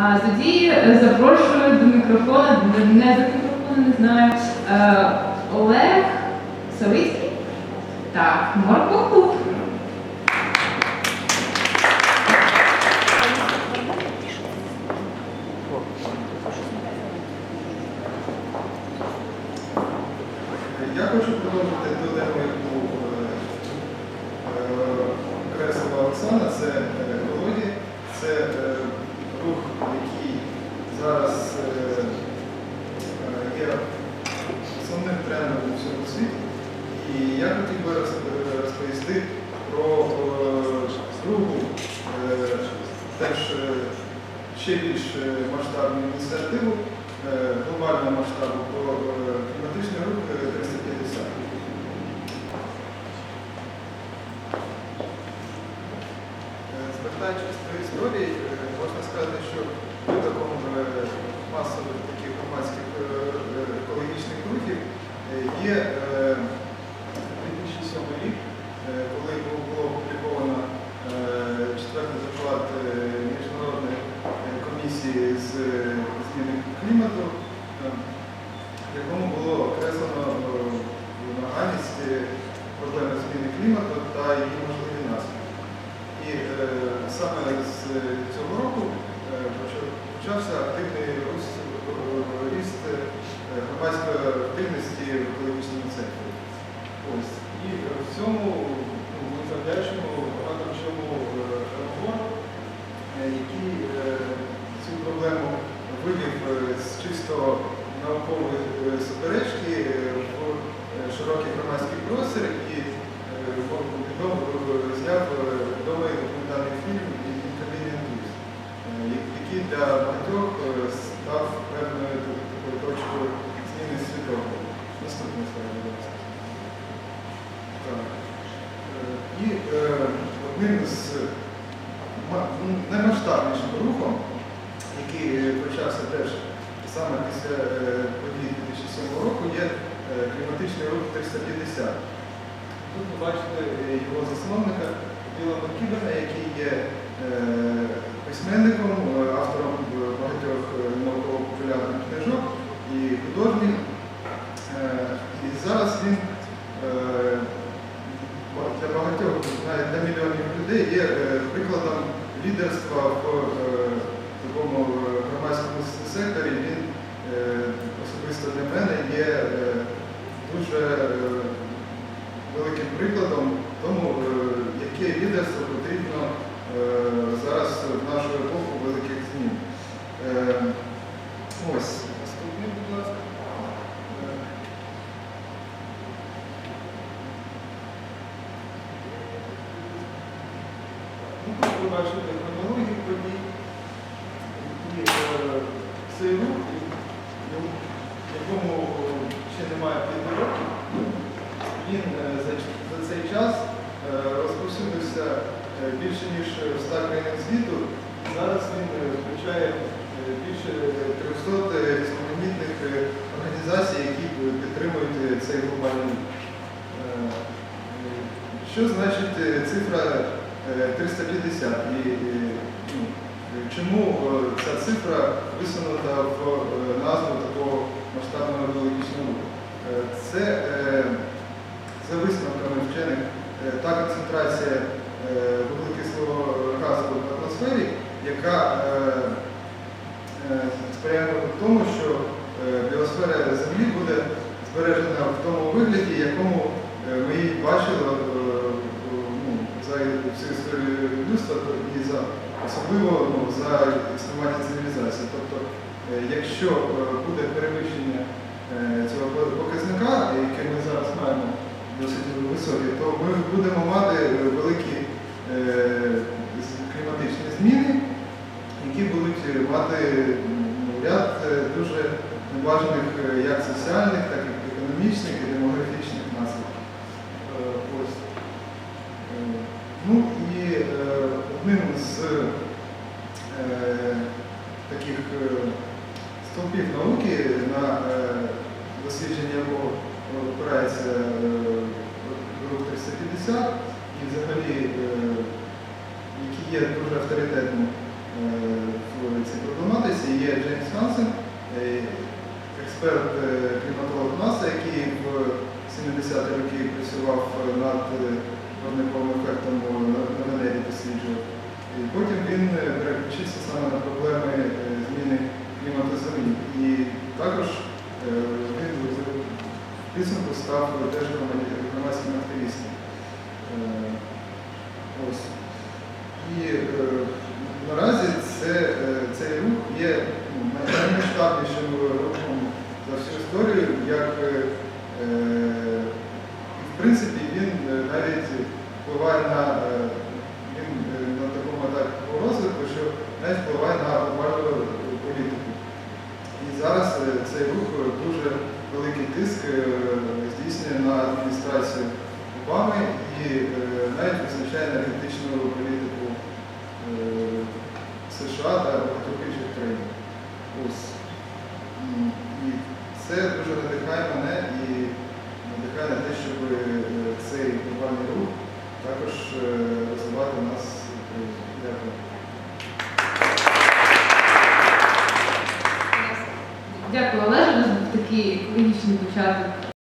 А, тоді е, запрошую до мікрофона, не до мікрофона, не знаю. Е, Олег Савицький. Так, Марко Я хочу продовжити ту тему, яку е, е, окреслила Оксана, це е, екологія, це е, рух, який зараз е, е, є трендом у всьому світі. І я хотів би розповісти про е, другу, е, теж е, ще більш е, масштабну ініціативу е, глобального масштабу про е, кліматичний рух е, 350. Е, Звертаючись до історії, е, можна сказати, що витоком е, масових таких громадських е, е, екологічних рухів е, є е, 2007 рік, е, коли бу- було опубліковано е, четвертий доклад е, Міжнародної е, комісії з е, зміни клімату, е, в якому було окреслено е, нагальність е, проблеми зміни клімату та її можливі наслідки. І е, саме з цього року е, почався активний ріст, е, громадської активності в екологічному секторі. Ось. І е, в цьому ну, ми завдячуємо багато чому е, е, який е, цю проблему вивів е, з чисто наукової суперечки е, в е, широкий громадський простір і е, е, зняв відомий документальний фільм е, який для багатьох став певною такою точкою зміни світового. Наступний слайд, будь ласка. І одним з ма- наймасштабнішим рухом, який почався теж саме після е, подій 2007 року, є е, кліматичний рух 350. Тут ви бачите е, його засновника Біла Макібена, який є письменником, автором багатьох науково-популярних книжок і художнім. Е, І зараз він е, ба- для багатьох, навіть для мільйонів людей, є е, прикладом лідерства в е, такому е, громадському с- секторі. Він е, особисто для мене є е, дуже е, великим прикладом тому, е, яке лідерство потрібно е, зараз в нашу епоху великих змін. Е, Ось, наступний, будь ласка. Ну, ви бачите хронологію подій. І цей рух, і- якому ще немає п'яти років, він цей час е, розповсюдився е, більше ніж в 100 країнах світу. Зараз він е, включає більше 300 різноманітних організацій, які підтримують цей глобальний Що значить цифра е, 350? І, ну, чому ця цифра висунута в назву такого масштабного екологічного руху? За висновками вчених е, та концентрація е, вуглекислого газу в атмосфері, яка е, сприятиме в тому, що біосфера Землі буде збережена в тому вигляді, якому ми її бачили ну, за всю історію людства і за особливо ну, за існування цивілізації. Тобто, якщо буде перевищення цього показника, яке ми зараз маємо високе, то ми будемо мати е, великі е, кліматичні зміни, які будуть е, мати ряд дуже небажаних як соціальних, так і економічних і демографічних наслідків. Ну і одним з таких стовпів науки, на дослідження якого опирається рух 350 і взагалі, е, які є дуже авторитетним е, в цій проблематиці, є Джеймс Хансен, е, експерт кліматолог НАСА, який в 70-ті роки працював над виробниковим ефектом на, Венері досліджував. І потім він переключився саме на проблеми зміни клімату Землі. І також він в підсумку став теж Ось. І е, наразі це, е, цей рух є ну, наймасштабнішим рухом за всю історію, як е, е, в принципі він е, навіть впливає на, е, він, е, на такому етапі розвитку, що навіть впливає на глобальну політику. І зараз е, цей рух дуже великий тиск е, здійснює на адміністрацію Обами і е, навіть визначає енергетичну політику е, США та інших країн. Ось. І це дуже надихає мене і надихає на те, щоб е, цей глобальний рух також е, розвивати нас в Україні. Дякую. Дякую, Олеже. У нас був такий екологічний початок